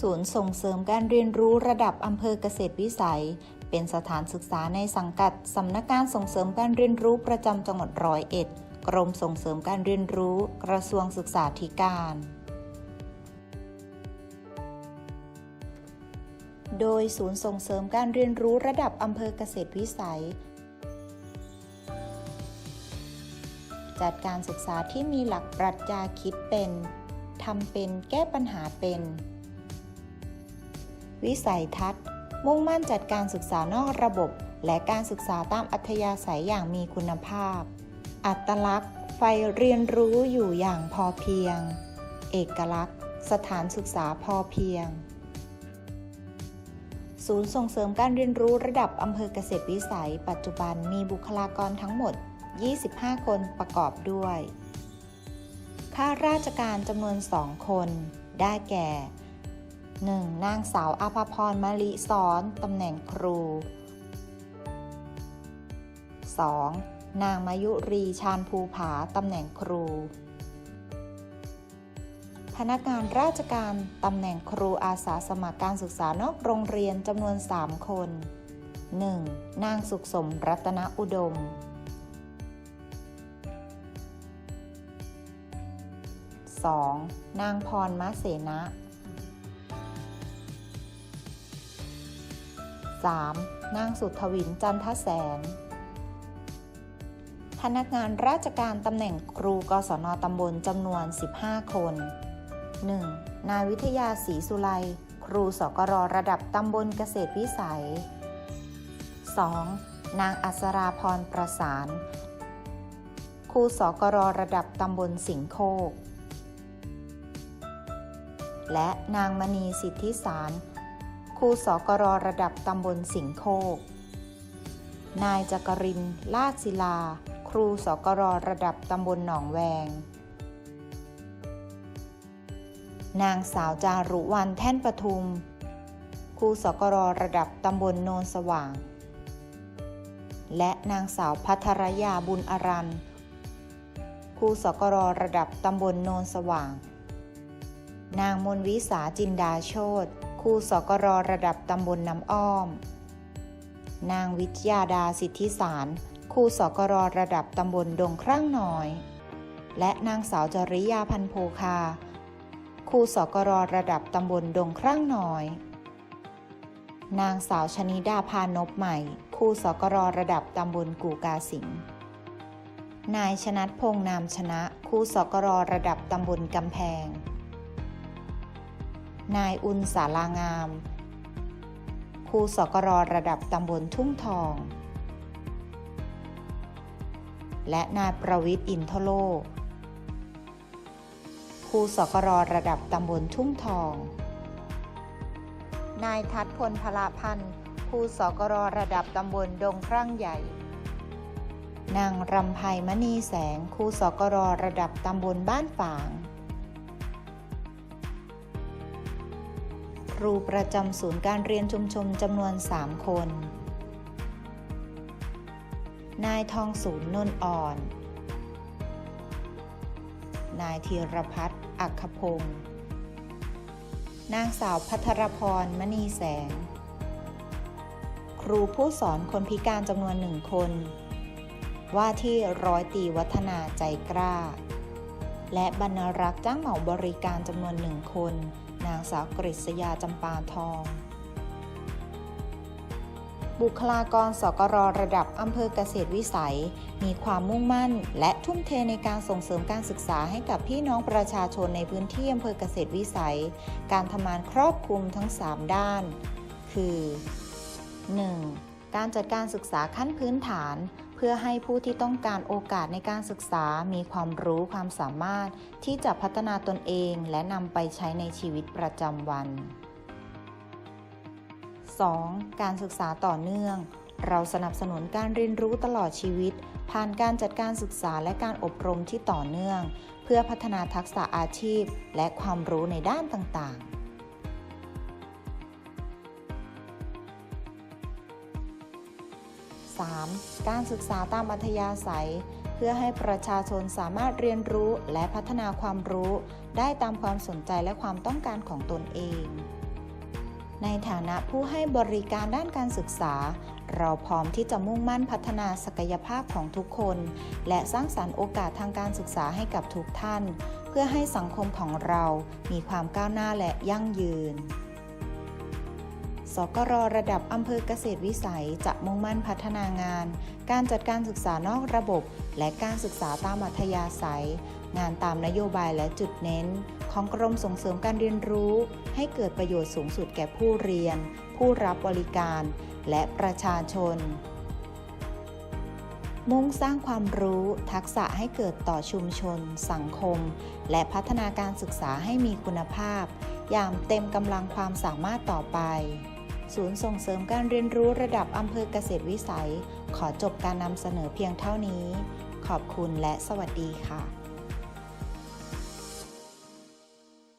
ศูนย์ส่งเสริมการเรียนรู้ระดับอำเภอเกษตรวิสัย เป็นสถานศึกษาในสังกัดสำนักงานส่งเสริมการเรียนรู้ประจำจังหวัดร้อยเอ็ด กรมส่งเสริมการเรียนรู้ กระทรวงศึกษาธิการ โดยศูนย์ส่งเสริมการเรียนรู้ระดับอำเภอเกษตรวิสัย จัดการศึกษาที่มีหลักปรัชญาคิดเป็นทำเป็นแก้ปัญหาเป็น วิสัยทัศน์ มุ่งมั่นจัดการศึกษานอกระบบ และการศึกษาตามอัธยาศัยอย่างมีคุณภาพ อัตลักษณ์ ไฟเรียนรู้อยู่อย่างพอเพียง เอกลักษณ์ สถานศึกษาพอเพียง ศูนย์ส่งเสริมการเรียนรู้ระดับอำเภอเกษตรวิสัย ปัจจุบันมีบุคลากรทั้งหมด 25 คนประกอบด้วยข้าราชการจำนวน 2 คน ได้แก่ 1. นางสาวอาภาพรมะลิซ้อนตำแหน่งครู 2. นางมายุรีชาญภูผาตำแหน่งครู พนักงานราชการตำแหน่งครูอาสาสมัครการศึกษานอกโรงเรียนจำนวน 3 คน 1. นางสุขสมรัตนอุดม 2. นางพรมะเสนะ 3. นางสุทวินจันทแสน พนักงานราชการตำแหน่งครูกศนตำบลจำนวน 15 คน 1. นายวิทยาศรีสุไลครูสกรระดับตำบลเกษตรวิสัย 2. นางอัศราพรประสาน ครูสกรระดับตำบลสิงโคก และนางมณีสิทธิสาร ครูสกรระดับตำบลสิงโคก นายจักรินลาดศิลา ครูสกรระดับตำบลหนองแวง นางสาวจารุวันแท่นปทุม ครูสกรระดับตำบลโนนสว่าง และนางสาวพัทรยาบุญอรันครูสกรระดับตำบลโนนสว่าง นางมนวิสาจินดาโชต ครูสกรระดับตำบลน้ำอ้อม นางวิทยาดาสิทธิสารครูสกรระดับตำบลดงครั่งน้อย และนางสาวจริยาพันโพคาครูสกรระดับตำบลดงครั่งน้อย นางสาวชนิดาพานพใหม่ครูสกรระดับตำบลกูกาสิงห์นายชนัดพงษ์นามชนะครูสกรระดับตำบลกำแพง นายอุนสารางาม ครูสกรระดับตำบลทุ่งทอง และนายประวิทย์อินทโลครูสกรระดับตำบลทุ่งทอง นายทัดพลพลาพันธ์ครูสกรระดับตำบลดงครั่งใหญ่ นางรำไพมณีแสงครูสกรระดับตำบลบ้านฝาง ครูประจำศูนย์การเรียนชุมชนจำนวน 3 คน นายทองศูนย์นนอ่อน นายธีรพัฒน์อัคคพงศ์นางสาวพัทรพรมณีแสง ครูผู้สอนคนพิการจำนวนหนึ่งคน ว่าที่ร้อยตีวัฒนาใจกล้า และบรรรักษ์จ้างเหมาบริการจำนวนหนึ่งคน นางสาวกฤษยาจำปาทอง บุคลากรสกรระดับอำเภอเกษตรวิสัย มีความมุ่งมั่น และทุ่มเทในการส่งเสริมการศึกษาให้กับพี่น้องประชาชนในพื้นที่อำเภอเกษตรวิสัย การทำงานครอบคลุมทั้ง 3 ด้าน คือ 1. การจัดการศึกษาขั้นพื้นฐาน เพื่อให้ผู้ที่ต้องการโอกาสในการศึกษามีความรู้ความสามารถที่จะพัฒนาตนเองและนำไปใช้ในชีวิตประจำวัน 2. การศึกษาต่อเนื่อง เราสนับสนุนการเรียนรู้ตลอดชีวิต ผ่านการจัดการศึกษาและการอบรมที่ต่อเนื่อง เพื่อพัฒนาทักษะอาชีพ และความรู้ในด้านต่างๆ 3. การศึกษาตามอัธยาศัย เพื่อให้ประชาชนสามารถเรียนรู้และพัฒนาความรู้ ได้ตามความสนใจและความต้องการของตนเอง ในฐานะผู้ให้บริการด้านการศึกษา เราพร้อมที่จะมุ่งมั่นพัฒนาศักยภาพของทุกคน และสร้างสรรค์โอกาสทางการศึกษาให้กับทุกท่าน เพื่อให้สังคมของเรามีความก้าวหน้าและยั่งยืน สกรระดับอำเภอเกษตรวิสัยจะมุ่งมั่นพัฒนางาน การจัดการศึกษานอกระบบ และการศึกษาตามอัธยาศัย งานตามนโยบายและจุดเน้น ของกรมส่งเสริมการเรียนรู้ ให้เกิดประโยชน์สูงสุดแก่ผู้เรียน ผู้รับบริการ และประชาชน มุ่งสร้างความรู้ ทักษะให้เกิดต่อชุมชน สังคม และพัฒนาการศึกษาให้มีคุณภาพอย่างเต็มกำลังความสามารถต่อไป ศูนย์ส่งเสริมการเรียนรู้ระดับอำเภอเกษตรวิสัย ขอจบการนำเสนอเพียงเท่านี้ ขอบคุณและสวัสดีค่ะ